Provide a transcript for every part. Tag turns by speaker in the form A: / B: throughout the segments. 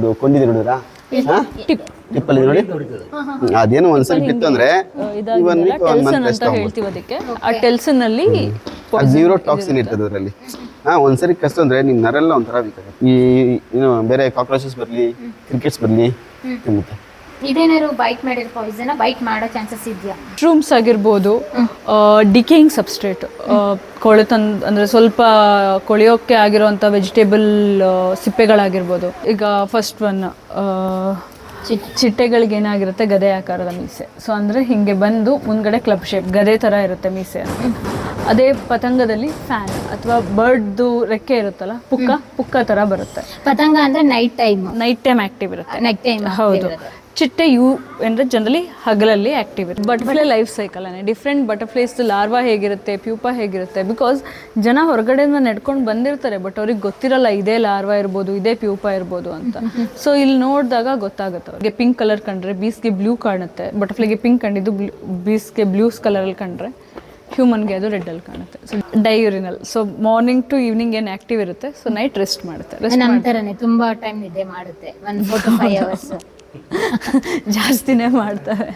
A: ಒಂದು ಕೊಂಡಿದೆ ನೋಡಿದ್ರಾ
B: ಟಿಪ್
A: ಟಿಪ್ಪಲ್ಲಿ ನೋಡಿ. ಅದೇನೋ ಒಂದ್ಸಲಿ ಬಿತ್ತು ಅಂದ್ರೆ ಇವನ್ ವೀಕ್ ಒನ್ ಮಂತ್ ರೆಸ್ಟ್
B: ಹೇಳ್ತೀವಿ ಅದಕ್ಕೆ. ಆ ಟೆಲ್ಸನ್ ಅಲ್ಲಿ
A: ಝೀರೋ ಟಾಕ್ಸಿನ್ ಇರ್ತದೆ ಅದರಲ್ಲಿ. ಹಾ ಒಂದ್ಸರಿ ಕಷ್ಟ ಅಂದ್ರೆ ನಿಮ್ ನರೆಲ್ಲ ಒಂಥರ ಈ ಏನು ಬೇರೆ ಕಾಕ್ರೋಚಸ್ ಬರ್ಲಿ ಕ್ರಿಕೆಟ್ಸ್ ಬರ್ಲಿ ತಿನ್ನುತ್ತೆ.
C: ಇದೇನಾದ್ರು ಬೈಟ್ ಮಾಡಿರೋ ಪಾಯ್ಸನ್ ಬೈಟ್ ಮಾಡೋ ಚಾನ್ಸಸ್ ಇದೆಯಾ?
B: ಮಶ್ರೂಮ್ಸ್ ಆಗಿರ್ಬೋದು ಡಿಕೇಯಿಂಗ್ ಸಬ್ಸ್ಟ್ರೇಟ್ ಕೊಳೆತನ್ ಅಂದರೆ ಸ್ವಲ್ಪ ಕೊಳೆಯೋಕ್ಕೆ ಆಗಿರೋಂಥ ವೆಜಿಟೇಬಲ್ ಸಿಪ್ಪೆಗಳಾಗಿರ್ಬೋದು. ಈಗ ಫಸ್ಟ್ ಒನ್ ಚಿಟ್ಟೆಗಳಿಗೆ ಏನಾಗಿರುತ್ತೆ ಗದೆ ಆಕಾರದ ಮೀಸೆ. ಸೊ ಅಂದರೆ ಹಿಂಗೆ ಬಂದು ಮುಂದ್ಗಡೆ ಕ್ಲಬ್ ಶೇಪ್ ಗದೆ ಥರ ಇರುತ್ತೆ ಮೀಸೆ ಅದೇ ಪತಂಗದಲ್ಲಿ ಫ್ಯಾನ್ ಅಥವಾ ಬರ್ಡ್ದು ರೆಕ್ಕೆ ಇರುತ್ತಲ್ಲ ಪುಕ್ಕ ಪುಕ್ಕ ಥರ ಬರುತ್ತೆ.
C: ಪತಂಗ ಅಂದ್ರೆ night time
B: night time active ಇರುತ್ತೆ.
C: ನೈಟ್ ಟೈಮ್
B: ಹೌದು. ಚಿಟ್ಟೆ ಯು ಅಂದರೆ ಜನರಲಿ ಹಗಲಲ್ಲಿ ಆಕ್ಟಿವ್ ಇರುತ್ತೆ. Butterfly life cycle different butterflies larva ಹೇಗಿರುತ್ತೆ ಪ್ಯೂಪಾ ಹೇಗಿರುತ್ತೆ ಬಿಕಾಸ್ ಜನ ಹೊರಗಡೆಯಿಂದ ನಡ್ಕೊಂಡು ಬಂದಿರ್ತಾರೆ ಬಟ್ ಅವ್ರಿಗೆ ಗೊತ್ತಿರಲ್ಲ ಇದೇ ಲಾರ್ವಾ ಇರ್ಬೋದು ಇದೇ ಪ್ಯೂಪಾ ಇರ್ಬೋದು ಅಂತ. ಸೊ ಇಲ್ಲಿ ನೋಡಿದಾಗ ಗೊತ್ತಾಗುತ್ತೆ ಅವ್ರಿಗೆ. ಪಿಂಕ್ ಕಲರ್ ಕಂಡ್ರೆ ಬೀಸ್ಗೆ ಬ್ಲೂ ಕಾಣುತ್ತೆ ಬಟರ್ಫ್ಲೈಗೆ ಪಿಂಕ್ ಕಂಡಿದ್ದು ಬ್ಲೂ ಬೀಸ್ಗೆ ಬ್ಲೂಸ್ ಕಲರಲ್ಲಿ ಕಂಡ್ರೆ ಹ್ಯೂಮನ್ಗೆ ಅದು ರೆಡ್ಡಲ್ಲಿ ಕಾಣುತ್ತೆ. So diurnal so morning to evening ಏನು ಆಕ್ಟಿವ್ ಇರುತ್ತೆ ಸೊ ನೈಟ್ ರೆಸ್ಟ್ ಮಾಡುತ್ತೆ. ರೆಸ್ಟ್
C: ತುಂಬಾ ಟೈಮ್ ನಿದ್ದೆ ಮಾಡುತ್ತೆ ಒಂದ್ ಫೋರ್ ಟು ಫೈವ್ ಅವರ್ಸ್
B: ಜಾಸ್ತಿನೇ ಮಾಡ್ತಾರೆ.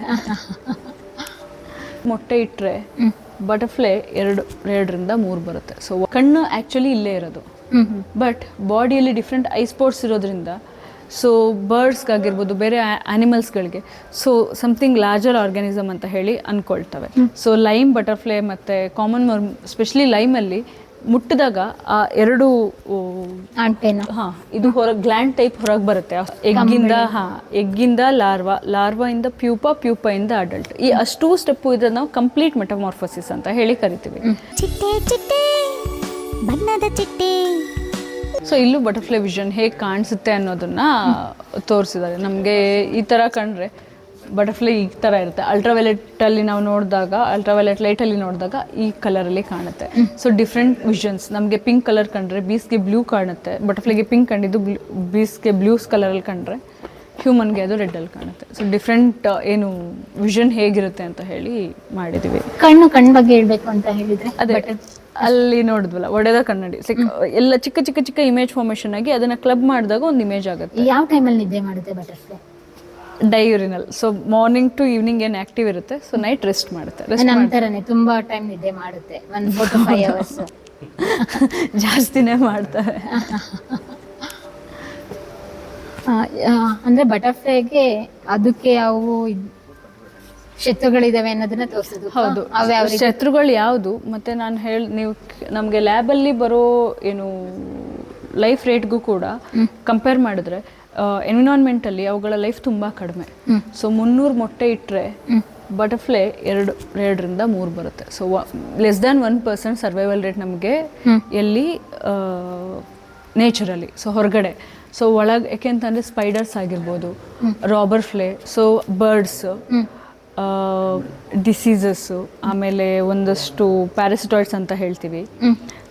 B: ಮೊಟ್ಟೆ ಇಟ್ಟರೆ ಬಟರ್ಫ್ಲೈ ಎರಡು ಎರಡರಿಂದ ಮೂರು ಬರುತ್ತೆ. ಸೊ ಕಣ್ಣು ಆ್ಯಕ್ಚುಲಿ ಇಲ್ಲೇ ಇರೋದು. ಬಟ್ ಬಾಡಿಯಲ್ಲಿ ಡಿಫ್ರೆಂಟ್ ಐ ಸ್ಪೋರ್ಟ್ಸ್ ಇರೋದ್ರಿಂದ ಸೊ ಬರ್ಡ್ಸ್ಗಾಗಿರ್ಬೋದು ಬೇರೆ ಆ್ಯನಿಮಲ್ಸ್ಗಳಿಗೆ ಸೊ ಸಮಥಿಂಗ್ ಲಾರ್ಜರ್ ಆರ್ಗ್ಯಾನಿಸಮ್ ಅಂತ ಹೇಳಿ ಅಂದ್ಕೊಳ್ತವೆ ಸೊ ಲೈಮ್ ಬಟರ್ಫ್ಲೈ ಮತ್ತು ಕಾಮನ್ ಸ್ಪೆಷಲಿ ಲೈಮಲ್ಲಿ ಮುಟ್ಟಿದಾಗ ಆ ಎರಡು ಹಾಂ ಇದು ಹೊರಗೆ ಗ್ಲ್ಯಾಂಡ್ ಟೈಪ್ ಹೊರಗೆ ಬರುತ್ತೆ. ಎಗ್ಗಿಂದ ಹಾ ಎಗ್ಗಿಂದ ಲಾರ್ವಾ ಲಾರ್ವಾ ಇಂದ ಪ್ಯೂಪಾ ಪ್ಯೂಪಾ ಇಂದ ಅಡಲ್ಟ್. ಈ ಅಷ್ಟು ಸ್ಟೆಪ್ಪು ಇದ್ರೆ ನಾವು ಕಂಪ್ಲೀಟ್ ಮೆಟಮಾರ್ಫೋಸಿಸ್ ಅಂತ ಹೇಳಿ ಕರಿತೀವಿ.
D: ಚಿಟ್ಟೆ ಚಿಟ್ಟೆ ಬಣ್ಣದ ಚಿಟ್ಟೆ.
B: ಸೊ ಇಲ್ಲೂ ಬಟರ್ಫ್ಲೈ ವಿಷನ್ ಹೇಗೆ ಕಾಣಿಸುತ್ತೆ ಅನ್ನೋದನ್ನ ತೋರಿಸಿದ್ದಾರೆ. ನಮಗೆ ಈ ಥರ ಕಂಡ್ರೆ ಬಟರ್ಫ್ಲೈ ಈ ಥರ ಇರುತ್ತೆ. ಅಲ್ಟ್ರಾವೈಲೆಟಲ್ಲಿ ನಾವು ನೋಡಿದಾಗ ಅಲ್ಟ್ರಾವೈಲೆಟ್ ಲೈಟಲ್ಲಿ ನೋಡಿದಾಗ ಈ ಕಲರಲ್ಲಿ ಕಾಣುತ್ತೆ. ಸೊ ಡಿಫ್ರೆಂಟ್ ವಿಷನ್ಸ್ ನಮಗೆ ಪಿಂಕ್ ಕಲರ್ ಕಂಡ್ರೆ ಬೀಸ್ಗೆ ಬ್ಲೂ ಕಾಣುತ್ತೆ. ಬಟರ್ಫ್ಲೈಗೆ ಪಿಂಕ್ ಕಂಡಿದ್ದು ಬ್ಲೂ ಬೀಸ್ಗೆ ಬ್ಲೂಸ್ ಕಲರಲ್ಲಿ ಕಂಡ್ರೆ ಹ್ಯೂಮನ್ಗೆ ಅದು ರೆಡ್ಡಲ್ಲಿ ಕಾಣುತ್ತೆ. ಸೊ ಡಿಫ್ರೆಂಟ್ ಏನು ವಿಷನ್ ಹೇಗಿರುತ್ತೆ ಅಂತ ಹೇಳಿ ಮಾಡಿದ್ದೀವಿ
C: ಕಣ್ಣು ಕಣ್ ಬಗ್ಗೆ ಹೇಳಬೇಕು ಅಂತ ಹೇಳಿದ್ರೆ?
B: ಅದೇ ಅಲ್ಲಿ ನೋಡಿದ್ವಲ್ಲ ಒಡೆದ ಕನ್ನಡಿ. ಲೈಕ್ ಎಲ್ಲ ಚಿಕ್ಕ ಚಿಕ್ಕ ಚಿಕ್ಕ ಇಮೇಜ್ ಫಾರ್ಮೇಶನ್ ಆಗಿ ಅದನ್ನ ಕ್ಲಬ್ ಮಾಡಿದಾಗ ಒಂದು ಇಮೇಜ್ ಆಗುತ್ತೆ.
C: ಯಾವ ಟೈಮಲ್ಲಿ ನಿದ್ದೆ ಮಾಡುತ್ತೆ butterfly
B: diurnal so morning to evening ಏನು ಆಕ್ಟಿವ್ ಇರುತ್ತೆ ಸೊ ನೈಟ್ ರೆಸ್ಟ್ ಮಾಡುತ್ತೆ. ರೆಸ್ಟ್
C: ನಮ್ ತರನೇ ತುಂಬಾ ಟೈಮ್ ನಿದ್ದೆ ಮಾಡುತ್ತೆ. ಒಂದ್ ಫೋರ್ ಟು ಫೈವ್ ಅವರ್ಸ್
B: ಜಾಸ್ತಿನೇ ಮಾಡ್ತಾರೆ.
C: ಅಂದ್ರೆ ಬಟರ್ಫ್ಲೈಗೆ ಅದಕ್ಕೆ ಅವು ಇದ್- ಶತ್ರುಗಳಿದಾವೆ ಅನ್ನೋದನ್ನ ತೋರಿಸೋದು.
B: ಹೌದು.
C: ಅವ್ಯಾವ
B: ಶತ್ರುಗಳು ಯಾವುದು? ಮತ್ತೆ ನಾನು ಹೇಳಿ ನೀವು ನಮಗೆ ಲ್ಯಾಬಲ್ಲಿ ಬರೋ ಏನು ಲೈಫ್ ರೇಟ್ಗೂ ಕೂಡ ಕಂಪೇರ್ ಮಾಡಿದ್ರೆ ಎನ್ವಿರಾನ್ಮೆಂಟಲ್ಲಿ ಅವುಗಳ ಲೈಫ್ ತುಂಬ ಕಡಿಮೆ. ಸೊ ಮುನ್ನೂರು ಮೊಟ್ಟೆ ಇಟ್ಟರೆ ಬಟರ್ಫ್ಲೈ ಎರಡು ಎರಡರಿಂದ ಮೂರು ಬರುತ್ತೆ. So less than one percent survival rate ನಮಗೆ ಎಲ್ಲಿ ನೇಚರಲ್ಲಿ ಸೊ ಹೊರಗಡೆ. ಸೊ ಒಳಗೆ ಯಾಕೆಂತಂದರೆ ಸ್ಪೈಡರ್ಸ್ ಆಗಿರ್ಬೋದು robber fly so birds diseases ಆಮೇಲೆ ಒಂದಷ್ಟು ಪ್ಯಾರಾಸಿಟಾಯ್ಡ್ಸ್ ಅಂತ ಹೇಳ್ತೀವಿ.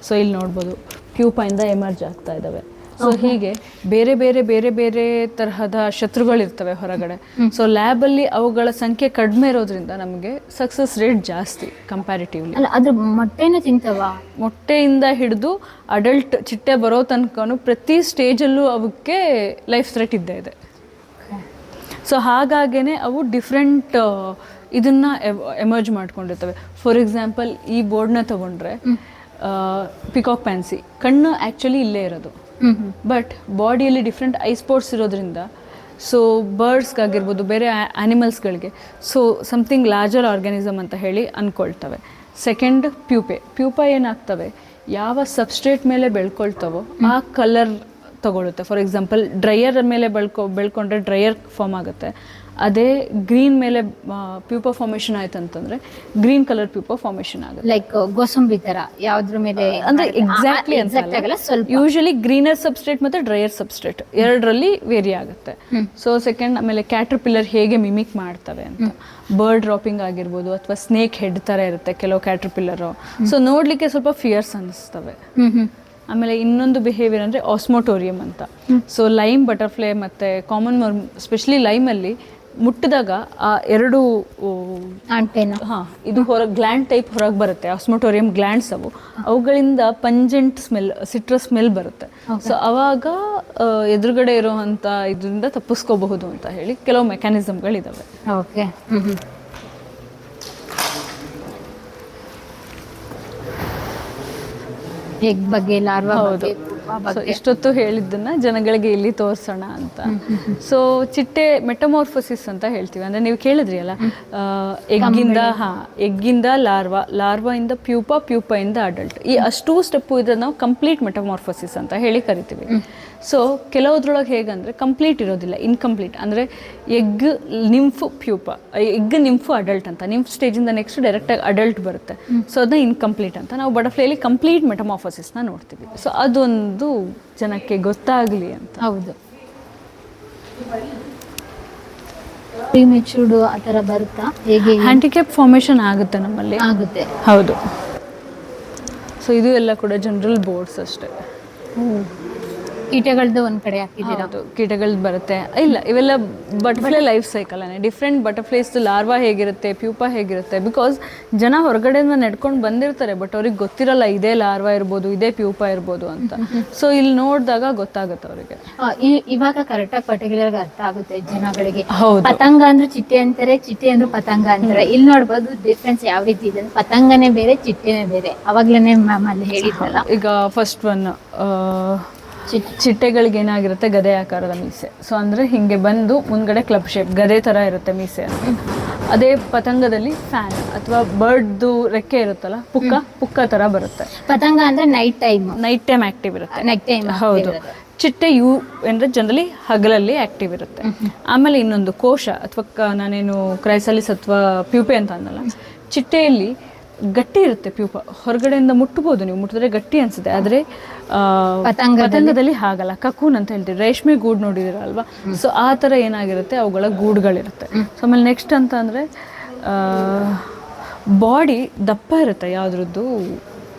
B: ಸೊ ಇಲ್ಲಿ ನೋಡ್ಬೋದು ಕ್ಯೂಪಾಯಿಂದ ಎಮರ್ಜ್ ಆಗ್ತಾ ಇದ್ದಾವೆ ಸೊ ಹೀಗೆ ಬೇರೆ ಬೇರೆ ಬೇರೆ ಬೇರೆ ತರಹದ ಶತ್ರುಗಳಿರ್ತವೆ ಹೊರಗಡೆ. ಸೊ ಲ್ಯಾಬಲ್ಲಿ ಅವುಗಳ ಸಂಖ್ಯೆ ಕಡಿಮೆ ಇರೋದ್ರಿಂದ ನಮಗೆ ಸಕ್ಸಸ್ ರೇಟ್ ಜಾಸ್ತಿ ಕಂಪ್ಯಾರಿಟಿವ್ಲಿ
C: ಅಲ್ಲ ಅದ್ರ ಮೊಟ್ಟೆನ ತಿಂತವ?
B: ಮೊಟ್ಟೆಯಿಂದ ಹಿಡಿದು ಅಡಲ್ಟ್ ಚಿಟ್ಟೆ ಬರೋ ತನಕನೂ ಪ್ರತಿ ಸ್ಟೇಜಲ್ಲೂ ಅವಕ್ಕೆ ಲೈಫ್ ಥ್ರೆಟ್ ಇದ್ದೇ ಇದೆ. ಸೊ ಹಾಗಾಗೇನೆ ಅವು ಡಿಫ್ರೆಂಟ್ ಇದನ್ನ ಎಮರ್ಜ್ ಮಾಡ್ಕೊಂಡಿರ್ತವೆ. ಫಾರ್ ಎಕ್ಸಾಂಪಲ್ ಈ ಬೋರ್ಡ್ನ ತಗೊಂಡ್ರೆ ಪಿಕಾಕ್ ಪ್ಯಾನ್ಸಿ ಕಣ್ಣು ಆ್ಯಕ್ಚುಲಿ ಇಲ್ಲೇ ಇರೋದು. ಬಟ್ ಬಾಡಿಯಲ್ಲಿ ಡಿಫ್ರೆಂಟ್ ಐ ಸ್ಪೋರ್ಟ್ಸ್ ಇರೋದ್ರಿಂದ ಸೊ ಬರ್ಡ್ಸ್ಗಾಗಿರ್ಬೋದು ಬೇರೆ ಆ್ಯನಿಮಲ್ಸ್ಗಳಿಗೆ ಸೊ ಸಮಥಿಂಗ್ ಲಾರ್ಜರ್ ಆರ್ಗ್ಯಾನಿಸಮ್ ಅಂತ ಹೇಳಿ ಅಂದ್ಕೊಳ್ತವೆ ಸೆಕೆಂಡ್ ಪ್ಯೂಪೆ ಪ್ಯೂಪ ಏನಾಗ್ತವೆ? ಯಾವ ಸಬ್ಸ್ಟ್ರೇಟ್ ಮೇಲೆ ಬೆಳ್ಕೊಳ್ತವೋ ಆ ಕಲರ್ ತಗೊಳುತ್ತೆ ಫಾರ್ ಎಕ್ಸಾಂಪಲ್ ಡ್ರೈಯರ್ ಮೇಲೆ ಬೆಳ್ಕೊ ಬೆಳ್ಕೊಂಡ್ರೆ ಡ್ರೈಯರ್ ಫಾರ್ಮ್ ಆಗುತ್ತೆ. ಅದೇ ಗ್ರೀನ್ ಮೇಲೆ ಪ್ಯೂಪಾ ಫಾರ್ಮೇಷನ್ ಆಯ್ತು ಅಂತಂದ್ರೆ ಗ್ರೀನ್ ಕಲರ್ ಪ್ಯೂಪಾ ಫಾರ್ಮೇಷನ್ ಆಗುತ್ತೆ.
C: ಲೈಕ್ ಗೋಸಂಬಿ ತರ ಯಾವ್ದ್ರ ಮೇಲೆ
B: ಅಂದ್ರೆ ಎಕ್ಸಾಕ್ಟ್ಲಿ
C: ಎಕ್ಸಾಕ್ಟ್ ಆಗಲ್ಲ ಸ್ವಲ್ಪ.
B: ಯೂಶಲಿ ಗ್ರೀನರ್ ಸಬ್ಸ್ಟ್ರೇಟ್ ಮತ್ತೆ ಡ್ರೈಯರ್ ಸಬ್ಸ್ಟ್ರೇಟ್ ಎರಡರಲ್ಲಿ ವೇರಿ ಆಗುತ್ತೆ. ಸೊ ಸೆಕೆಂಡ್ ಆಮೇಲೆ ಕ್ಯಾಟರ್ ಪಿಲ್ಲರ್ ಹೇಗೆ ಮಿಮಿಕ್ ಮಾಡ್ತವೆ ಅಂತ. ಬರ್ಡ್ ಡ್ರಾಪಿಂಗ್ ಆಗಿರ್ಬೋದು ಅಥವಾ ಸ್ನೇಕ್ ಹೆಡ್ ತರ ಇರುತ್ತೆ ಕೆಲವು ಕ್ಯಾಟ್ರಪಿಲ್ಲರು ಸೊ ನೋಡ್ಲಿಕ್ಕೆ ಸ್ವಲ್ಪ ಫಿಯರ್ಸ್
C: ಹ್ಮ್.
B: ಆಮೇಲೆ ಇನ್ನೊಂದು ಬಿಹೇವಿಯರ್ ಅಂದರೆ ಆಸ್ಮೋಟೋರಿಯಂ ಅಂತ. ಸೊ ಲೈಮ್ ಬಟರ್ಫ್ಲೈ ಮತ್ತು ಕಾಮನ್ ಸ್ಪೆಷಲಿ ಲೈಮಲ್ಲಿ ಮುಟ್ಟಿದಾಗ ಆ ಎರಡು ಹಾಂ ಇದು ಹೊರಗೆ ಗ್ಲ್ಯಾಂಡ್ ಟೈಪ್ ಹೊರಗೆ ಬರುತ್ತೆ ಆಸ್ಮೋಟೋರಿಯಂ ಗ್ಲ್ಯಾಂಡ್ಸ್ ಅವು. ಅವುಗಳಿಂದ ಪಂಜೆಂಟ್ ಸ್ಮೆಲ್ ಸಿಟ್ರಸ್ ಸ್ಮೆಲ್ ಬರುತ್ತೆ. ಸೊ ಅವಾಗ ಎದುರುಗಡೆ ಇರೋವಂಥ ಇದರಿಂದ ತಪ್ಪಿಸ್ಕೋಬಹುದು ಅಂತ ಹೇಳಿ ಕೆಲವು ಮೆಕ್ಯಾನಿಸಮ್ಗಳಿದ್ದಾವೆ
C: ಓಕೆ ಹ್ಮ್ ಹ್ಮ್ ಎಗ್ ಬಗ್ಗೆ ಲಾರ್ವಾ ಹೌದು.
B: ಸೊ ಇಷ್ಟೊತ್ತು ಹೇಳಿದ್ದನ್ನ ಜನಗಳಿಗೆ ಇಲ್ಲಿ ತೋರಿಸೋಣ ಅಂತ. ಸೊ ಚಿಟ್ಟೆ ಮೆಟಮೋರ್ಫೋಸಿಸ್ ಅಂತ ಹೇಳ್ತೀವಿ. ಅಂದ್ರೆ ನೀವು ಕೇಳಿದ್ರಿ ಅಲ್ಲ ಎಗ್ಗಿಂದ ಹಾ ಎಗ್ಗಿಂದ ಲಾರ್ವಾ ಲಾರ್ವಾ ಇಂದ ಪ್ಯೂಪ ಪ್ಯೂಪ ಇಂದ ಅಡಲ್ಟ್. ಈ ಅಷ್ಟೂ ಸ್ಟೆಪ್ಪು ಇದ್ರೆ ನಾವು ಕಂಪ್ಲೀಟ್ ಮೆಟಮೋರ್ಫೋಸಿಸ್ ಅಂತ ಹೇಳಿ ಕರಿತೀವಿ. ಸೊ ಕೆಲವುದ್ರೊಳಗೆ ಹೇಗಂದ್ರೆ ಕಂಪ್ಲೀಟ್ ಇರೋದಿಲ್ಲ ಇನ್ಕಂಪ್ಲೀಟ್ ಅಂದರೆ egg nymph pupa egg nymph adult ಅಂತ. ನಿಂಫ್ ಸ್ಟೇಜಿಂದ ನೆಕ್ಸ್ಟ್ ಡೈರೆಕ್ಟಾಗಿ ಅಡಲ್ಟ್ ಬರುತ್ತೆ. ಸೊ ಅದನ್ನ ಇನ್ಕಂಪ್ಲೀಟ್ ಅಂತ. ನಾವು ಬಟರ್ಫ್ಲೈಲಿ ಕಂಪ್ಲೀಟ್ ಮೆಟಮಾಫೋಸಿಸ್ನ ನೋಡ್ತೀವಿ. ಸೊ ಅದೊಂದು ಜನಕ್ಕೆ ಗೊತ್ತಾಗಲಿ ಅಂತ.
C: ಹೌದು. ಪ್ರಿಮೆಚೂರ್ಡ್ ಆ ಥರ ಬರುತ್ತಾ? ಹೇಗೆ
B: ಹ್ಯಾಂಡಿಕ್ಯಾಪ್ ಫಾರ್ಮೇಷನ್ ಆಗುತ್ತೆ ನಮ್ಮಲ್ಲಿ.
C: ಆಗುತ್ತೆ.
B: ಹೌದು. ಸೊ ಇದು ಎಲ್ಲ ಕೂಡ ಜನರಲ್ ಬೋರ್ಡ್ಸ್ ಅಷ್ಟೇ.
C: ಕೀಟಗಳದ್ದು ಒಂದ್ ಕಡೆ ಹಾಕಿದ್ದೀರಾ?
B: ಹೌದು ಕೀಟಗಳು ಬರುತ್ತೆ. ಇಲ್ಲ ಇವೆಲ್ಲ ಬಟರ್ಫ್ಲೈ ಲೈಫ್ ಸೈಕಲನೇ ಡಿಫ್ರೆಂಟ್ ಬಟರ್ಫ್ಲೈಸ್ ಲಾರ್ವಾ ಹೇಗಿರುತ್ತೆ ಪ್ಯೂಪಾ ಹೇಗಿರುತ್ತೆ ಬಿಕಾಸ್ ಜನ ಹೊರಗಡೆಯಿಂದ ನಡ್ಕೊಂಡು ಬಂದಿರ್ತಾರೆ ಬಟ್ ಅವ್ರಿಗೆ ಗೊತ್ತಿರಲ್ಲ ಇದೇ ಲಾರ್ವಾ ಇರ್ಬೋದು ಇದೇ ಪ್ಯೂಪಾ ಇರ್ಬೋದು ಅಂತ. ಸೊ ಇಲ್ಲಿ ನೋಡಿದಾಗ ಗೊತ್ತಾಗುತ್ತೆ ಅವರಿಗೆ.
C: ಇವಾಗ ಕರೆಕ್ಟ್ ಕರೆಕ್ಟಾಗಿ ಪರ್ಟಿಕ್ಯುಲರ್ ಅರ್ಥ ಆಗುತ್ತೆ ಜನಗಳಿಗೆ.
B: ಹೌದು.
C: ಪತಂಗ ಅಂದ್ರೆ ಚಿಟ್ಟೆ ಅಂತಾರೆ ಚಿಟ್ಟೆ ಅಂದ್ರೆ ಪತಂಗ ಅಂತಾರೆ. ಇಲ್ಲಿ ನೋಡ್ಬೋದು ಡಿಫ್ರೆನ್ಸ್ ಯಾವ ರೀತಿ ಇದೆ ಪತಂಗನೇ ಬೇರೆ ಚಿಟ್ಟೆನೇ ಬೇರೆ. ಅವಾಗ್ಲೇನೆ ಮ್ಯಾಮ್ ಅಲ್ಲಿ ಹೇಳಿದ್ರಲ್ಲ
B: ಈಗ ಫಸ್ಟ್ ಒನ್ ಚಿಟ್ಟೆಗಳಿಗೆ ಏನಾಗಿರುತ್ತೆ? ಗದೆ ಆಕಾರದ ಮೀಸೆ. ಸೊ ಅಂದರೆ ಹಿಂಗೆ ಬಂದು ಮುಂದ್ಗಡೆ ಕ್ಲಬ್ ಶೇಪ್ ಗದೆ ಥರ ಇರುತ್ತೆ ಮೀಸೆ ಅಂತ ಅದೇ ಪತಂಗದಲ್ಲಿ ಫ್ಯಾನ್ ಅಥವಾ ಬರ್ಡ್ದು ರೆಕ್ಕೆ ಇರುತ್ತಲ್ಲ ಪುಕ್ಕ ಪುಕ್ಕ ಥರ ಬರುತ್ತೆ.
C: ಪತಂಗ ಅಂದರೆ night time
B: night time active ಇರುತ್ತೆ.
C: ನೈಟ್ ಟೈಮ್
B: ಹೌದು. ಚಿಟ್ಟೆ ಯು ಅಂದರೆ ಜನರಲಿ ಹಗಲಲ್ಲಿ ಆ್ಯಕ್ಟಿವ್ ಇರುತ್ತೆ. ಆಮೇಲೆ ಇನ್ನೊಂದು ಕೋಶ ಅಥವಾ ನಾನೇನು ಕ್ರೈಸಲಿಸ್ ಅಥವಾ ಪ್ಯೂಪೆ ಅಂತ ಅಂದಲ್ಲ ಚಿಟ್ಟೆಯಲ್ಲಿ ಗಟ್ಟಿ ಇರುತ್ತೆ ಪ್ಯೂಪ. ಹೊರಗಡೆಯಿಂದ ಮುಟ್ಟಬಹುದು ನೀವು ಮುಟ್ಟಿದ್ರೆ ಗಟ್ಟಿ ಅನ್ಸುತ್ತೆ. ಆದರೆ
C: ಪತಂಗದಲ್ಲಿ?
B: ಹಾಗಲ್ಲ. ಕಕೂನ್ ಅಂತ ಹೇಳ್ತೀವಿ. ರೇಷ್ಮೆ ಗೂಡು ನೋಡಿದಿರಲ್ವಾ? ಸೊ ಆ ಥರ ಏನಾಗಿರುತ್ತೆ? ಅವುಗಳ ಗೂಡುಗಳಿರುತ್ತೆ. ಸೊ ಆಮೇಲೆ ನೆಕ್ಸ್ಟ್ ಅಂತ ಅಂದರೆ ಬಾಡಿ ದಪ್ಪ ಇರುತ್ತೆ ಯಾವುದ್ರದ್ದು?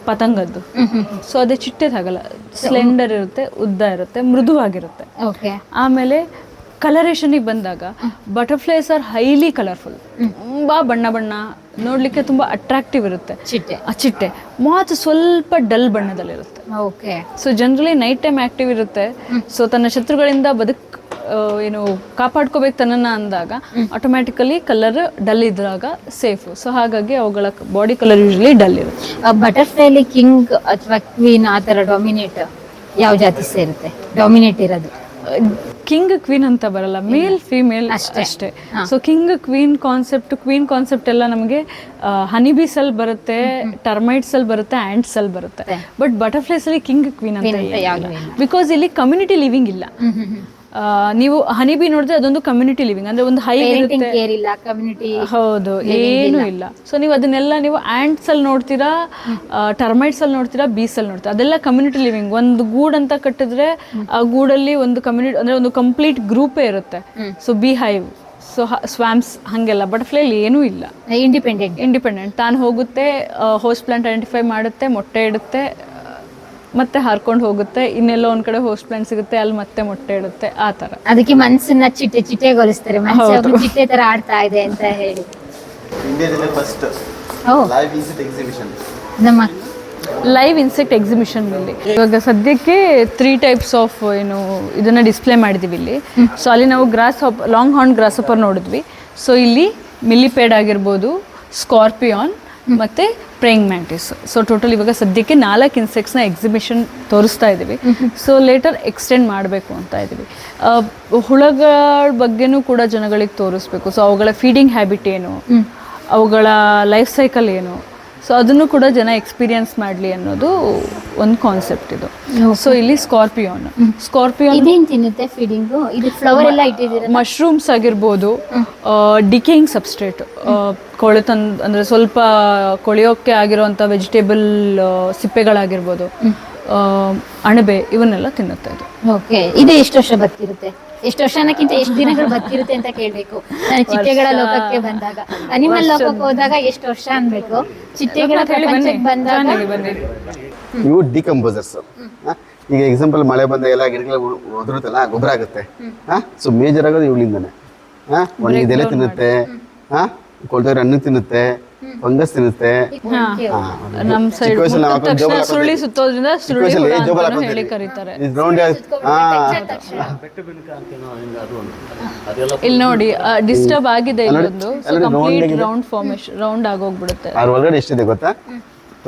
B: ಪತಂಗದ್ದು. ಸೊ ಅದೇ ಚಿಟ್ಟೆದಾಗಲ್ಲ ಸ್ಲೆಂಡರ್ ಇರುತ್ತೆ ಉದ್ದ ಇರುತ್ತೆ ಮೃದುವಾಗಿರುತ್ತೆ.
C: ಓಕೆ.
B: ಆಮೇಲೆ ಕಲರೇಷನಿಗೆ ಬಂದಾಗ ಬಟರ್ಫ್ಲೈಸ್ ಆರ್ ಹೈಲಿ ಕಲರ್ಫುಲ್ ತುಂಬಾ ಬಣ್ಣ ಬಣ್ಣ ನೋಡ್ಲಿಕ್ಕೆ ತುಂಬಾ ಅಟ್ರಾಕ್ಟಿವ್ ಇರುತ್ತೆ.
C: ಚಿಟ್ಟೆ.
B: ಆ ಚಿಟ್ಟೆ. ಮಾತ್ ಸ್ವಲ್ಪ dull ಬಣ್ಣದಲ್ಲಿರುತ್ತೆ.
C: Okay.
B: So generally night time active ಇರುತ್ತೆ. ಸೊ ತನ್ನ ಶತ್ರುಗಳಿಂದ ಬದುಕ್ ಏನು ಕಾಪಾಡ್ಕೋಬೇಕು ತನ್ನನ್ನ ಅಂದಾಗ ಆಟೋಮ್ಯಾಟಿಕಲಿ ಕಲರ್ ಡಲ್ ಇದ್ದಾಗ ಸೇಫು ಸೊ ಹಾಗಾಗಿ ಅವುಗಳ ಬಾಡಿ ಕಲರ್ ಯೂಶಲಿ ಡಲ್ ಇರುತ್ತೆ.
C: ಬಟರ್ಫ್ಲೈಲಿ ಕಿಂಗ್ ಅಥವಾ ಕ್ವೀನ್ ಆ ತರ ಡಾಮಿನೇಟ್ ಯಾವ ಜಾತಿ ಸೇರುತ್ತೆ? ಡಾಮಿನೇಟ್ ಇರೋದು.
B: ಕಿಂಗ್ ಕ್ವೀನ್ ಅಂತ ಬರಲ್ಲ. ಮೇಲ್ ಫಿಮೇಲ್
C: ಅಷ್ಟೇ.
B: So king queen concept queen concept ಎಲ್ಲ ನಮಗೆ ಹನಿಬೀಸ್ ಅಲ್ಲಿ ಬರುತ್ತೆ ಟರ್ಮೈಟ್ಸ್ ಅಲ್ಲಿ ಬರುತ್ತೆ ಆಂಟ್ಸ್ ಅಲ್ಲಿ ಬರುತ್ತೆ. ಬಟ್ ಬಟರ್ಫ್ಲೈಸ್ ಅಲ್ಲಿ ಕಿಂಗ್ ಕ್ವೀನ್ ಅಂತ ಬಿಕಾಸ್ ಇಲ್ಲಿ. ಕಮ್ಯುನಿಟಿ ಲಿವಿಂಗ್ ಇಲ್ಲ. ನೀವು ಹನಿಬಿ ನೋಡಿದ್ರೆ ಅದೊಂದು ಕಮ್ಯುನಿಟಿ ಲಿವಿಂಗ್ ಅಂದ್ರೆ ಒಂದು ಹೈ
C: ಕೇರ್ ಇಲ್ಲ ಕಮ್ಯುನಿಟಿ
B: ಹೌದು ಏನು ಇಲ್ಲ. ಸೊ ನೀವು ಅದನ್ನೆಲ್ಲ ನೀವು ಆಂಟ್ಸ್ ಅಲ್ಲಿ ನೋಡ್ತೀರಾ ಟರ್ಮೈಟ್ಸ್ ಅಲ್ಲಿ ನೋಡ್ತೀರಾ ಬೀಸ್ ಅಲ್ಲಿ ನೋಡ್ತೀರಾ? ಅದೆಲ್ಲ ಕಮ್ಯುನಿಟಿ ಲಿವಿಂಗ್ ಒಂದು ಗೂಡ್ ಅಂತ ಕಟ್ಟಿದ್ರೆ ಆ ಗೂಡಲ್ಲಿ ಒಂದು ಕಮ್ಯುನಿಟಿ ಅಂದ್ರೆ ಒಂದು ಕಂಪ್ಲೀಟ್ ಗ್ರೂಪೇ ಇರುತ್ತೆ. So bee hive so swarms ಹಾಗೆಲ್ಲ. ಬಟರ್ಫ್ಲೈಲಿ ಏನೂ ಇಲ್ಲ.
C: ಇಂಡಿಪೆಂಡೆಂಟ್
B: ಇಂಡಿಪೆಂಡೆಂಟ್ ತಾನು ಹೋಗುತ್ತೆ ಹೋಸ್ಟ್ ಪ್ಲಾಂಟ್ ಐಡೆಂಟಿಫೈ ಮಾಡುತ್ತೆ ಮೊಟ್ಟೆ ಇಡುತ್ತೆ ಮತ್ತೆ ಹಾರ್ಕೊಂಡು ಹೋಗುತ್ತೆ. ಇನ್ನೆಲ್ಲೋ ಒಂದ್ ಕಡೆ ಹೋಸ್ಟ್ ಪ್ಲಾಂಟ್ ಸಿಗುತ್ತೆ ಅಲ್ಲಿ ಮತ್ತೆ ಮೊಟ್ಟೆ ಇಡುತ್ತೆ ಆ ತರ
C: ಅದಕ್ಕೆ ಮನ್ಸನ್ನ ಚಿಟ್ಟೆ ಚಿಟ್ಟೆಗೊಳಿಸ್ತಾರೆ ಯಾವಾಗ್ಲೂ ಚಿಟ್ಟೆ ತರ ಆಡ್ತಾ ಇದೆ ಅಂತ ಹೇಳಿ.
A: ಇಂಡಿಯಾದಲ್ಲೇ ಫಸ್ಟ್ ಲೈವ್ ವಿಸಿಟ್ ಎಕ್ಸಿಬಿಷನ್
C: ನಮ್ಮ
B: ಲೈವ್ ಇನ್ಸೆಕ್ಟ್ ಎಕ್ಸಿಬಿಷನ್ ಇಲ್ಲಿ ಇವಾಗ ಸದ್ಯಕ್ಕೆ ತ್ರೀ ಟೈಪ್ಸ್ ಆಫ್ ಏನು ಇದನ್ನ ಡಿಸ್ಪ್ಲೇ ಮಾಡಿದೀವಿ ಇಲ್ಲಿ. ಸೊ ಅಲ್ಲಿ ನಾವು grass hop long horn grasshopper ನೋಡಿದ್ವಿ. ಸೊ ಇಲ್ಲಿ ಮಿಲಿಪೇಡ್ ಆಗಿರ್ಬೋದು ಸ್ಕಾರ್ಪಿಯಾನ್ ಮತ್ತೆ ಪ್ರೇಯಿಂಗ್ ಮ್ಯಾಂಟಿಸ್ ಸೊ ಟೋಟಲ್ ಇವಾಗ ಸದ್ಯಕ್ಕೆ ನಾಲ್ಕು ಇನ್ಸೆಕ್ಟ್ಸ್ನ ಎಕ್ಸಿಬಿಷನ್ ತೋರಿಸ್ತಾ ಇದ್ದೀವಿ. ಸೊ ಲೇಟರ್ ಎಕ್ಸ್ಟೆಂಡ್ ಮಾಡಬೇಕು ಅಂತ ಇದ್ದೀವಿ. ಹುಳಗಳ ಬಗ್ಗೆನೂ ಕೂಡ ಜನಗಳಿಗೆ ತೋರಿಸ್ಬೇಕು. ಸೊ ಅವುಗಳ ಫೀಡಿಂಗ್ ಹ್ಯಾಬಿಟ್ ಏನು? ಅವುಗಳ ಲೈಫ್ ಸೈಕಲ್ ಏನು? ಸೊ ಅದನ್ನು ಕೂಡ ಜನ ಎಕ್ಸ್ಪೀರಿಯನ್ಸ್ ಮಾಡಲಿ ಅನ್ನೋದು ಒಂದು ಕಾನ್ಸೆಪ್ಟ್ ಇದು. ಸೊ ಇಲ್ಲಿ ಸ್ಕಾರ್ಪಿಯೋನ್ ಸ್ಕಾರ್ಪಿಯೋನ್
C: ತಿನ್ನುತ್ತೆ ಫೀಡಿಂಗು ಇದು ಫ್ಲವರ್ ಎಲ್ಲ ಇಟ್ಟಿದ್ದೀರ
B: ಮಶ್ರೂಮ್ಸ್ ಆಗಿರ್ಬೋದು ಡಿಕೇಯಿಂಗ್ ಸಬ್ಸ್ಟ್ರೇಟ್ ಕೊಳೆತನ್ ಅಂದರೆ ಸ್ವಲ್ಪ ಕೊಳೆಯೋಕ್ಕೆ ಆಗಿರೋವಂಥ ವೆಜಿಟೇಬಲ್ ಸಿಪ್ಪೆಗಳಾಗಿರ್ಬೋದು ಅಣಬೆ ಇವನ್ನೆಲ್ಲ ತಿನ್ನುತ್ತೆ ಇದು
C: ಓಕೆ ಇದು ಎಷ್ಟು ವರ್ಷ ಬದುಕಿರುತ್ತೆ ಎಷ್ಟು ವರ್ಷ ಅನ್ನಕ್ಕಿಂತ ಎಷ್ಟು ದಿನಗಳು ಬದುಕಿರುತ್ತೆ ಅಂತ ಕೇಳ್ಬೇಕು. ನಾನು ಚಿಟ್ಟೆಗಳ ಲೋಕಕ್ಕೆ ಬಂದಾಗ. ಅನಿಮಲ್ ಲೋಕಕ್ಕೆ ಹೋದಾಗ ಎಷ್ಟು ವರ್ಷ ಅನ್ಬೇಕು? ಚಿಟ್ಟೆಗಳ ಪ್ರಪಂಚಕ್ಕೆ ಬಂದಾಗ?
A: ಇವು ಡಿಕಂಪೋಸರ್ಸ್ ಈಗ ಎಕ್ಸಾಂಪಲ್ ಮಳೆ ಬಂದ ಎಲ್ಲ ಗಿಡಗಳು ಉದುರುತ್ತಲ್ಲ ಗೊಬ್ಬರ ಆಗುತ್ತೆ. ಹಾ? ಸೊ ಮೇಜರ್ ಆಗೋದು ಇವುಗಳಿಂದನೇ ಹಾ? ಒಣಗಿದೆಲೆ ತಿನ್ನುತ್ತೆ. ಹಾ? ಕೊಳ್ತೋದ್ರೆ ಹಣ್ಣು ತಿನ್ನುತ್ತೆ. ಫಂಗಸ್ ಇರುತ್ತೆ. ಹಾ,
B: ನಮ್ಮ ಸೈಡ್ ತಕ್ಷಣ ಸುರುಳಿ ಸುತ್ತೋದ್ರಿಂದ ಸುರುಳಿ ಹುಳ ಅಂತಾನೂ ಹೇಳಿ. ಕರೀತಾರೆ.
A: ರೌಂಡ್
B: ಇಲ್ಲಿ ನೋಡಿ ಡಿಸ್ಟರ್ಬ್ ಆಗಿದೆ ಇಲ್ಲೊಂದು. So complete round formation round ಆಗೋಗ್ಬಿಡುತ್ತೆ.
A: ಅದ್ರ ಒಳಗಡೆ ಎಷ್ಟಿದೆ ಗೊತ್ತಾ?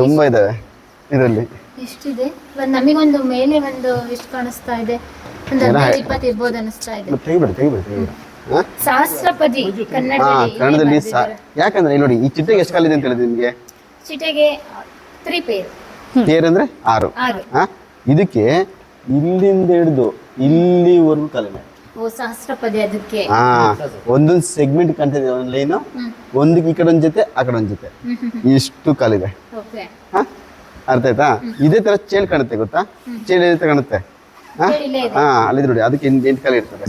A: ತುಂಬಾ ಇದಾವೆ ಇದರಲ್ಲಿ.
C: ಎಷ್ಟಿದೆ? ನಮಗೊಂದು ನಮಿಗೊಂದು ಮೇಲೆ ಒಂದು ಇಷ್ಟು ಕಾಣಿಸ್ತಾ ಇದೆ? ಒಂದು ಇಪ್ಪತ್ತು ಇರ್ಬೋದು ಅನಿಸ್ತಾ ಇದೆ.
A: ತೆಗಿಬೇಡಿ ತೆಗಿಬೇಡಿ ತೆಗಿಬೇಡಿ.
C: ಸಹಸ್ರಪದಿ
A: ಹಾ
C: ಕನ್ನಡದಲ್ಲಿ
A: ಕನ್ನಡದಲ್ಲಿ ಸಾ ಯಾಕಂದ್ರೆ ಇಲ್ಲಿ ನೋಡಿ ಈ ಚಿಟ್ಟೆಗೆ ಎಷ್ಟು ಕಾಲಿದೆ ಅಂತ ಹೇಳಿದ್ರೆ ನಿಮಗೆ
C: ಚಿಟೆಗೆ ತ್ರೀ ಪೇರ್.
A: ಪೇರ್ ಅಂದ್ರೆ ಆರು.
C: ಆರು.
A: ಹಾ? ಇದಕ್ಕೆ ಇಲ್ಲಿಂದ ಹಿಡಿದು ಇಲ್ಲಿವರೆಗೂ ಕಾಲಿದೆ
C: ಓ ಸಹಸ್ರಪದಿ ಅದಕ್ಕೆ.
A: ಹಾ ಒಂದೊಂದು ಸೆಗ್ಮೆಂಟ್ ಕಾಣ್ತಿದೆ ಒಂದು ಲೈನು ಒಂದಕ್ಕೆ ಈ ಕಡೆ ಒಂದ್ ಜೊತೆ ಆ ಕಡೆ ಒಂದ್ ಜೊತೆ ಇಷ್ಟು ಕಾಲಿದೆ.
C: ಓಕೆ.
A: ಹಾ? ಅರ್ಥ ಆಯ್ತಾ? ಇದೇ ತರ ಚೇಳು ಕಾಣುತ್ತೆ ಗೊತ್ತಾ? ಚೇಳ್ ಇದೇ ಕಾಣುತ್ತೆ? ಹಾ? ನೋಡಿ ಅದಕ್ಕೆ ಎಂಟು ಎಂಟು ಕಾಲ ಇರ್ತದೆ.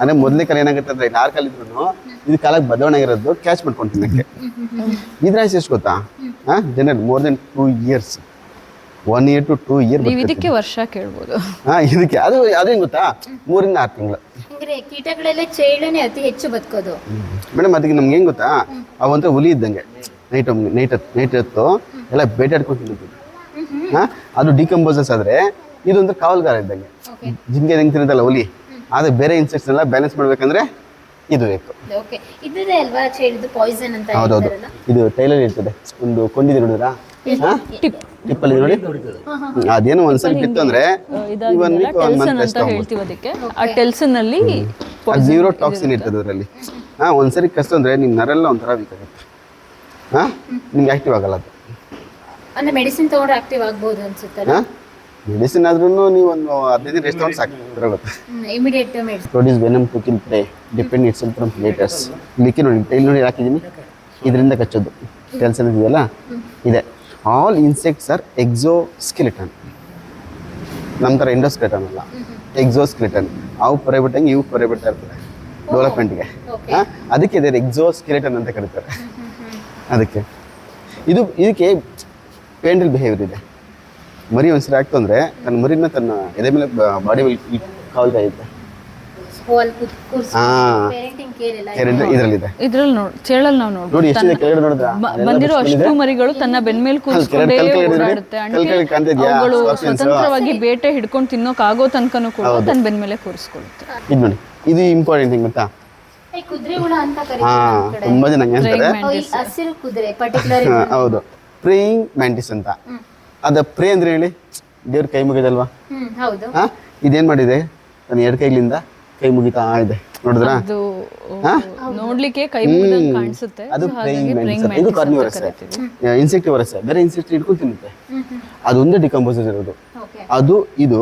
A: ಅಂದ್ರೆ ಮೊದಲನೇ ಕಾಲ ಏನಾಗುತ್ತೆ ಅಂದ್ರೆ ಆರು ಕಾಲ ಇದ್ರು ಇದು ಕಾಲಕ್ಕೆ ಬದಲಾವಣೆ ಆಗಿರೋದು ಕ್ಯಾಚ್ ಮಾಡ್ಕೊಂಡು ತಿನ್ನಕ್ಕೆ ಇದ್ರ ಆಯ್ತು ಎಷ್ಟು ಗೊತ್ತಾ? ಹಾಂ general more than two years one year to two year
B: ನೀವು ಇದಕ್ಕೆ ವರ್ಷ ಕೇಳ್ಬೋದು.
A: ಹಾ ಇದಕ್ಕೆ ಅದು ಅದೇನು ಗೊತ್ತಾ? ಮೂರಿಂದ ಆರು ತಿಂಗಳು.
C: ಅಂದ್ರೆ ಕೀಟಗಳೆಲ್ಲ ಚೇಳನೆ ಅತಿ ಹೆಚ್ಚು ಬದುಕೋದು.
A: ಮೇಡಮ್ ಅದಕ್ಕೆ ನಮ್ಗೆ ಏನು ಗೊತ್ತಾ? ಅವಂತ ಹುಲಿ ಇದ್ದಂಗೆ. ನೈಟ್ ನೈಟ್ ನೈಟ್ ಹೊತ್ತು ಎಲ್ಲ ಬೇಟಾಡ್ಕೊಂಡು ತಿನ್ನುತ್ತೆ ಹಾ ಅದು ಡಿಕಂಪೋಸಸ್ ಆದ್ರೆ ಇದೊಂದು ಕಾವಲ್ಗಾರ ಇದ್ದಂಗೆ. ಜಿಂಗೆ ಹೆಂಗ್ ತಿರುತ್ತಲ್ಲ ಹುಲಿ ಆದ್ರೆ ಬೇರೆ ಇನ್ಸೆಕ್ಟ್ಸ್ ಎಲ್ಲ ಬ್ಯಾಲೆನ್ಸ್ ಮಾಡ್ಬೇಕಂದ್ರೆ ಇದು ಬೇಕು.
C: ಓಕೆ ಹೌದು ಅಲ್ವಾ ಚೇಳಿದು ಪಾಯ್ಸನ್ ಅಂತ
A: ಹೌದೌದು. ಇದು ಟೈಲರ್ ಇರ್ತದೆ. ಒಂದು ಕೊಂಡಿದೆ ನೋಡಿದ್ರಾ?
B: ಟಿಪ್
A: ಟಿಪ್ಪಲ್ಲಿ ನೋಡಿ. ಅದೇನೋ ಒಂದ್ಸಲ ಬಿತ್ತು ಅಂದ್ರೆ ಒನ್ ವೀಕ್ ಒನ್ ಮಂತ್
B: ಅಂತ ಹೇಳ್ತೀವಿ ಆ ಟೆಲ್ಸನ್ ಅಲ್ಲಿ
A: ಅದು ಟಾಕ್ಸಿನ್ ಇರ್ತದೆ ಅದರಲ್ಲಿ. ಹಾ ಒಂದ್ಸರಿ ಕಷ್ಟ ಅಂದ್ರೆ ನಿಮ್ ನರೆಲ್ಲ ಒಂಥರ ವೀಕ್ ಆಗುತ್ತೆ ಹಾ ನಿಮ್ಗೆ ಆಕ್ಟಿವ್ ಆಗಲ್ಲ ಅದು.
C: ಅಂದ್ರೆ ಮೆಡಿಸಿನ್ ತಗೊಂಡ್ರೆ ಆಕ್ಟಿವ್ ಆಗ್ಬೋದು ಅನ್ಸುತ್ತೆ
A: ಹಾ? ಮೆಡಿಸಿನ್ ಆದ್ರೂ ನೀವು ಒಂದು ಹದಿನೈದು ದಿನ ರೆಸ್ಟ್ ತಗೊಂಡು ಸಾಕು. ಬರುತ್ತೆ
C: immediate
A: produce venom to kill prey depend it's from platters ಲಿಕ್ಕಿ ನೋಡಿ ಟೈಲ್ ನೋಡಿ ಹಾಕಿದ್ದೀನಿ. ಇದರಿಂದ ಕಚ್ಚೋದು. ಕೆಲಸ ಇದೆಯಲ್ಲ? ಇದೆ. All insects are exoskeleton ನಮ್ಮ ಥರ ಎಂಡೋಸ್ಕೆಲಿಟನ್ ಅಲ್ಲ ಎಕ್ಸೋ ಸ್ಕಿಲಿಟನ್ ಅವು ಪೊರೆ ಬಿಟ್ಟಂಗೆ ಇವು ಪೊರೆ ಬಿಡ್ತಾ ಇರ್ತದೆ. ಡೆವಲಪ್ಮೆಂಟ್ಗೆ ಅದಕ್ಕೆ ಇದೆ ಎಕ್ಸೋ ಸ್ಕೆಲಿಟನ್ ಅಂತ ಕರೀತಾರೆ. ಅದಕ್ಕೆ. ಇದು ಇದಕ್ಕೆ ಪೇಂಡಲ್ ಬಿಹೇವಿಯರ್ ಇದೆ. ಮರಿ ಒಂದ್ಸರಿ ಆಗ್ತು ಅಂದ್ರೆ ತನ್ನ ಮರಿನ ತನ್ನ ಎದೆ ಮೇಲೆ ಬಾಡಿ ಮೇಲೆ
C: ಕಾವಲ್ತಾ
A: ಎರಡು
B: ಇದ್ರಲ್ಲಿ ನೋಡಿ ಚೇಳಲ್ಲಿ ನಾವು ನೋಡಿ
A: ನೋಡಿ ಎಷ್ಟಿದೆ ಕೆಳಗಡೆ ನೋಡಿದ್ರ?
B: ಬಂದಿರೋ ಅಷ್ಟು ಮರಿಗಳು ತನ್ನ ಬೆನ್ಮೇಲ್ ಕೂರಿಸ್ಕೊಂಡೇ
A: ಕೆಳಗಡೆ ಕೆಳಗಡೆ
B: ಓಡಾಡುತ್ತೆ.
A: ಕೆಳಗಡೆ ಕೆಳಗಡೆ
B: ಅವುಗಳು ಸ್ವತಂತ್ರವಾಗಿ ಬೇಟೆ ಹಿಡ್ಕೊಂಡು ತಿನ್ನೋಕ್ ಆಗೋ ತನಕನೂ ಕೂಡ ತನ್ನ ಬೆನ್ಮೇಲೆ ಕೂರಿಸ್ಕೊಳ್ಳುತ್ತೆ.
A: ಇದು ನೋಡಿ. ಇದು ಇಂಪಾರ್ಟೆಂಟ್ ಥಿಂಗ್ ಗೊತ್ತಾ? ತುಂಬಾ ಜನ
C: ಹಸಿರು ಕುದುರೆ
A: ಹೌದು. ಪ್ರೇಯಿಂಗ್ ಮ್ಯಾಂಟಿಸ್ ಅಂತ. ಅದ ಪ್ರೇ ಅಂದ್ರೆ ಹೇಳಿ? ದೇವ್ರ ಕೈ ಮುಗಿದಲ್ವಾ?
C: ಹ್ಮ್ ಹೌದು.
A: ಹಾ? ಇದೇನ್ ಮಾಡಿದೆ? ನಾನು ಎರಡು ಕೈಲಿಂದ ಕೈ ಮುಗಿತಾ ಇದೆ. ನೋಡಿದ್ರಾ?
B: ಅದು ನೋಡ್ಲಿಕ್ಕೆ ಕೈ ಮುಗಿದಂಗ್ ಕಾಣಿಸುತ್ತೆ.
A: ಅದು ಪ್ರೇಯಿಂಗ್ ಇದು ಕಾರ್ನಿವರಸ್. ಇನ್ಸೆಕ್ಟಿವರಸ್ ಬೇರೆ ಇನ್ಸೆಕ್ಟ್ ಹಿಡ್ಕೊಂಡು ತಿನ್ನುತ್ತೆ. ಅದೊಂದೇ ಡಿಕಂಪೋಸಸ್ ಇರೋದು.
C: ಓಕೆ.
A: ಅದು ಇದು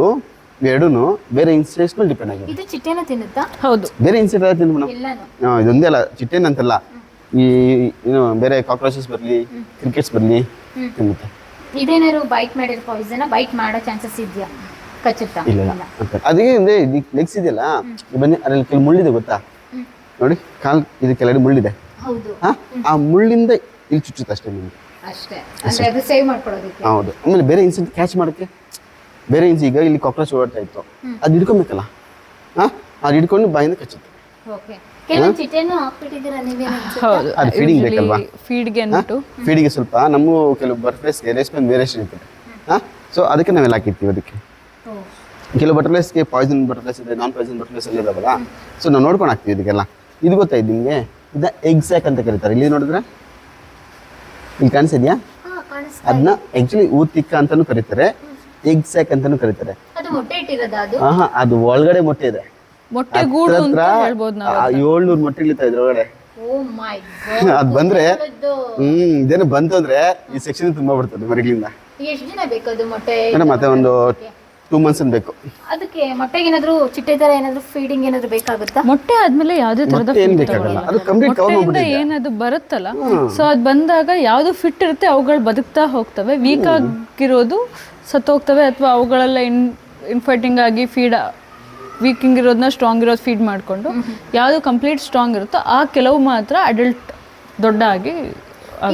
A: ಎರಡೂ ಬೇರೆ ಇನ್ಸೆಕ್ಟ್ಸ್ ಮೇಲೆ ಡಿಪೆಂಡ್ ಆಗಿದೆ
C: ಇದು ಚಿಟ್ಟೆನ ತಿನ್ನುತ್ತಾ?
B: ಹೌದು.
A: ಬೇರೆ ಇನ್ಸೆಕ್ಟ್ ಎಲ್ಲ ತಿನ್ನು ಮೇಡಮ್
C: ಎಲ್ಲಾನು
A: ಇದೊಂದೇ ಅಲ್ಲ ಚಿಟ್ಟೆನ್ ಅಂತಲ್ಲ ಈ ಏನು ಬೇರೆ ಕಾಕ್ರೋಚಸ್ ಬರಲಿ ಕ್ರಿಕೆಟ್ಸ್ ಬರಲಿ ತಿನ್ನುತ್ತೆ.
C: ಇದೇನಾದ್ರು ಬೈಟ್ ಮಾಡಿರೋ ಪಾಯ್ಸನ್ ಬೈಟ್ ಮಾಡೋ ಚಾನ್ಸಸ್ ಇದೆಯಾ? ಕಚ್ಚುತ್ತಾ
A: ಇಲ್ಲ ಅದಕ್ಕೆ ಇದೆಯಲ್ಲ ಬನ್ನಿ ಅದ್ರಲ್ಲಿ ಕೆಲವು ಮುಳ್ಳಿದೆ ಗೊತ್ತಾ? ನೋಡಿ ಕಾಲ್ ಇದು ಕೆಳಗಡೆ ಮುಳ್ಳಿದೆ. ಆ ಮುಳ್ಳಿಂದ ಇಲ್ಲಿ ಚುಚ್ಚುತ್ತೆ ಅಷ್ಟೇ ನಿಮ್ಗೆ.
C: ಅಷ್ಟೇ. ಅಂದ್ರೆ ಅದು ಸೇವ್ ಮಾಡ್ಕೊಳ್ಳೋದಕ್ಕೆ
A: ಹೌದು. ಆಮೇಲೆ ಬೇರೆ ಇನ್ಸಿಡೆಂಟ್ ಕ್ಯಾಚ್ ಮಾಡಕ್ಕೆ? ಬೇರೆ ಇನ್ಸ್ ಈಗ ಇಲ್ಲಿ ಕಾಕ್ರೋಚ್ ಓಡಾಡ್ತಾ ಇತ್ತು. ಅದು ಹಿಡ್ಕೊಬೇಕಲ್ಲ? ಹಾ? ಅದು ಹಿಡ್ಕೊಂಡು ಬಾಯಿಂದ ಕಚ್ಚುತ್ತೆ.
C: ಓಕೆ
B: ಹೌದು
A: ಅದು feeding ಬೇಕಲ್ವಾ?
B: ಫೀಡ್ಗೆ ಅಂದ್ಬಿಟ್ಟು.
A: ಫೀಡಿಗೆ ಸ್ವಲ್ಪ ನಮ್ಮ ಕೆಲವು ಬಟರ್ಫ್ಲೈಸ್ಗೆ ರೇಷ್ಮೆ ವೇರಿಯೇಷನ್ ಇರ್ತದೆ. ಹಾಂ? ಸೊ ಅದಕ್ಕೆ ನಾವೆಲ್ಲ ಹಾಕಿರ್ತೀವಿ ಅದಕ್ಕೆ. ಕೆಲವು ಬಟರ್ಫ್ಲೈಸ್ಗೆ ಪಾಯ್ಸನ್ ಬಟರ್ಫ್ಲೈಸ್ ಇದೆ ನಾನ್ ಪಾಯ್ಸನ್ ಬಟರ್ಫ್ಲೈಸ್ ಎಲ್ಲ ಇದಾವಲ್ಲ ಸೊ ನಾವು ನೋಡ್ಕೊಂಡು ಹಾಕ್ತೀವಿ ಇದಕ್ಕೆಲ್ಲ. ಇದು ಗೊತ್ತಾಯ್ತು ನಿಮಗೆ? ಇದ ಎಗ್ ಸ್ಯಾಕ್ ಅಂತ ಕರೀತಾರೆ. ಇಲ್ಲಿ ನೋಡಿದ್ರೆ? ಇಲ್ಲಿ ಕಾಣಿಸಿದ್ಯಾ
C: ಹಾ ಕಾಣಿಸ್ತಾ
A: ಅದನ್ನ ಆಕ್ಚುಲಿ ಊತಿಕ್ಕ ಅಂತಾನೂ ಕರೀತಾರೆ. ಎಗ್ ಸ್ಯಾಕ್ ಅಂತಾನೂ ಕರೀತಾರೆ.
C: ಅದು ಮೊಟ್ಟೆ ಇಟ್ಟಿರೋದ ಅದು?
A: ಆಹಾ ಅದು ಒಳಗಡೆ ಮೊಟ್ಟೆ ಇದೆ.
B: ಮೊಟ್ಟೆ ಗೂಡು ಅಂತ ಹೇಳ್ಬೋದು ನಾವು
A: ಏಳ್ನೂರು ಮೊಟ್ಟೆಗಳಿರ್ತಾವೆ ಇದ್ರೊಳಗಡೆ.
C: ಓ ಮೈ
A: ಅದು ಬಂದ್ರೆ ಹ್ಮ್ ಇದೇನು ಬಂತು ಅಂದ್ರೆ ಈ ಸೆಕ್ಷನ್ ತುಂಬಾ ಬಿಡ್ತದೆ ಮರಿಗಳಿಂದ
C: ಎಷ್ಟು ದಿನ ಬೇಕು ಅದು ಮೊಟ್ಟೆ?
A: ಮೇಡಮ್ ಮತ್ತೆ ಒಂದು ಟೂ ಮಂತ್ಸ್ ಬೇಕು.
C: ಅದಕ್ಕೆ ಮೊಟ್ಟೆಗೆ ಏನಾದ್ರು ಚಿಟ್ಟೆ ತರ ಏನಾದ್ರು ಫೀಡಿಂಗ್ ಏನಾದ್ರು ಬೇಕಾಗುತ್ತಾ?
B: ಮೊಟ್ಟೆ ಆದ್ಮೇಲೆ ಯಾವುದೇ ತರದ
A: ಮೊಟ್ಟೆ ಏನ್ ಬೇಕಾಗಲ್ಲ. ಅದು ಕಂಪ್ಲೀಟ್ ಕವರ್ ಮಾಡ್ಬಿಟ್ಟಿದೆ
B: ಏನದು ಬರುತ್ತಲ್ಲ ಸೊ ಅದು ಬಂದಾಗ ಯಾವುದು ಫಿಟ್ ಇರುತ್ತೆ ಅವುಗಳು ಬದುಕ್ತಾ ಹೋಗ್ತವೆ. ವೀಕ್ ಆಗಿರೋದು ಸತ್ತೋಗ್ತವೆ ಅಥವಾ ಅವುಗಳೆಲ್ಲ ಇನ್ ಇನ್ಫೈಟಿಂಗ್ ಆಗಿ ಫೀಡ್ ವೀಕಿಂಗ್ ಇರೋದನ್ನ ಸ್ಟ್ರಾಂಗ್ ಇರೋದು ಫೀಡ್ ಮಾಡಿಕೊಂಡು ಯಾವುದು ಕಂಪ್ಲೀಟ್ ಸ್ಟ್ರಾಂಗ್ ಇರುತ್ತೋ ಆ ಕೆಲವು ಮಾತ್ರ ಅಡಲ್ಟ್ ದೊಡ್ಡ ಆಗಿ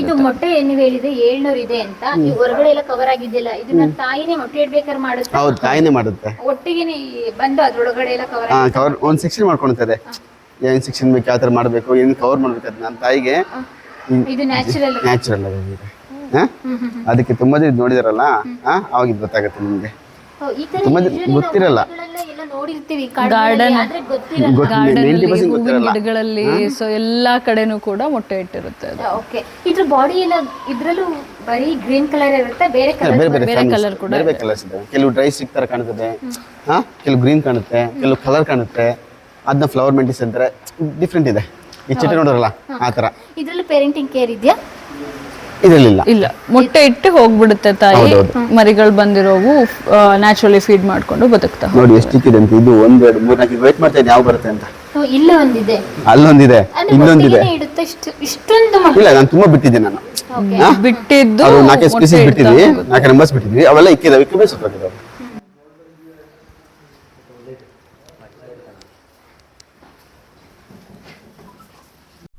C: ಇದು ಮೊಟ್ಟೆ ನೀವು ಹೇಳಿದೆ ಏಳ್ನೂರು ಇದೆ ಅಂತ. ಈ ಹೊರಗಡೆ ಎಲ್ಲ ಕವರ್ ಆಗಿದ್ದಿಲ್ಲ. ಇದನ್ನ ತಾಯಿನೇ ಮೊಟ್ಟೆ ಇಡ್ಬೇಕಾದ್ರೆ ಮಾಡುತ್ತೆ.
A: ಹೌದು ತಾಯಿನೇ ಮಾಡುತ್ತೆ.
C: ಒಟ್ಟಿಗೆ ಬಂದು ಅದ್ರೊಳಗಡೆ ಎಲ್ಲ ಕವರ್
A: ಹಾ ಕವರ್ ಒಂದು ಸೆಕ್ಷನ್ ಮಾಡ್ಕೊಳ್ತಾರೆ ಏನು ಸೆಕ್ಷನ್ ಬೇಕು ಯಾವ ಥರ ಮಾಡಬೇಕು ಏನು ಕವರ್ ಮಾಡ್ಬೇಕು ನನ್ನ ತಾಯಿಗೆ.
C: ಇದು ನ್ಯಾಚುರಲ್
A: ನ್ಯಾಚುರಲ್ ಆಗಿದೆ. ಅದಕ್ಕೆ ತುಂಬ ಜನ ಇದು ನೋಡಿದಾರಲ್ಲ ಹಾಂ? ಅವಾಗ ಇದು ಗೊತ್ತಾಗುತ್ತೆ ನಿಮಗೆ. ತುಂಬ ಗೊತ್ತಿರಲ್ಲ.
C: ಗಿಡಗಳೆಲ್ಲ
B: ಹೂವಿನ ಗಿಡಗಳಲ್ಲಿ ಸೊ ಎಲ್ಲಾ ಕಡೆನೂ ಕೂಡ ಮೊಟ್ಟೆ ಇಟ್ಟಿರುತ್ತೆ ಅದು.
C: ಓಕೆ ಇದ್ರ ಬಾಡಿ ಎಲ್ಲ ಇದ್ರಲ್ಲೂ ಬರೀ ಗ್ರೀನ್ ಕಲರ್ ಇರುತ್ತೆ ಬೇರೆ
A: ಬೇರೆ
C: ಕಲರ್
A: ಬೇರೆ
B: ಕಲರ್ ಕೂಡ
A: ಬೇರೆ ಬೇರೆ ಕಲರ್ಸ್ ಇದೆ. ಕೆಲವು ಡ್ರೈ ಸ್ಟಿಕ್ ತರ ಕಾಣುತ್ತದೆ. ಹಾ ಕೆಲವು ಗ್ರೀನ್ ಕಾಣುತ್ತೆ ಕೆಲವು ಕಲರ್ ಕಾಣುತ್ತೆ. ಅದನ್ನ ಫ್ಲವರ್ ಮೆಂಟಿಸ್ ಅಂತಾರೆ. ಡಿಫ್ರೆಂಟ್ ಇದೆ. ಈ ಚಿತ್ರ ನೋಡೋರಲ್ಲ ಆ ತರ.
C: ಇದ್ರಲ್ಲೂ ಪೇರೆಂಟಿಂಗ್ ಕೇರ್ ಇದೆಯಾ?
A: ಇದರಲ್ಲಿಲ್ಲ
B: ಇಲ್ಲ ಮೊಟ್ಟೆ ಇಟ್ಟು ಹೋಗ್ಬಿಡುತ್ತೆ ತಾಯಿ. ಮರಿಗಳು ಬಂದಿರೋವು ನ್ಯಾಚುರಲಿ ಫೀಡ್ ಮಾಡ್ಕೊಂಡು ಬದುಕ್ತಾ
A: ನೋಡಿ ಎಷ್ಟು ಚಿಕ್ಕಿದೆ ಅಂತ ಇದು ಒಂದ್ ಎರಡು ಮೂರ್ ನಾಲ್ಕು ವೇಟ್ ಮಾಡ್ತಾ ಇದೆ ಯಾವ ಬರುತ್ತೆ ಅಂತ.
C: ಇಲ್ಲ ಇಲ್ಲೇ ಒಂದಿದೆ.
A: ಅಲ್ಲೊಂದಿದೆ
C: ಇನ್ನೊಂದಿದೆ. ಇಷ್ಟೊಂದು
A: ಇಲ್ಲ ನಾನು ತುಂಬಾ ಬಿಟ್ಟಿದ್ದೆ ನಾನು?
B: ಬಿಟ್ಟಿದ್ದು
A: ನಾಕೆ ನಾಲ್ಕೈದು ಸ್ಪೀಸಸ್ ಬಿಟ್ಟಿದ್ವಿ. ನಾಲ್ಕು ನಂಬರ್ಸ್ ಬಿಟ್ಟಿದ್ವಿ ಅವೆಲ್ಲ ಇಕ್ಕಿದಾವೆ.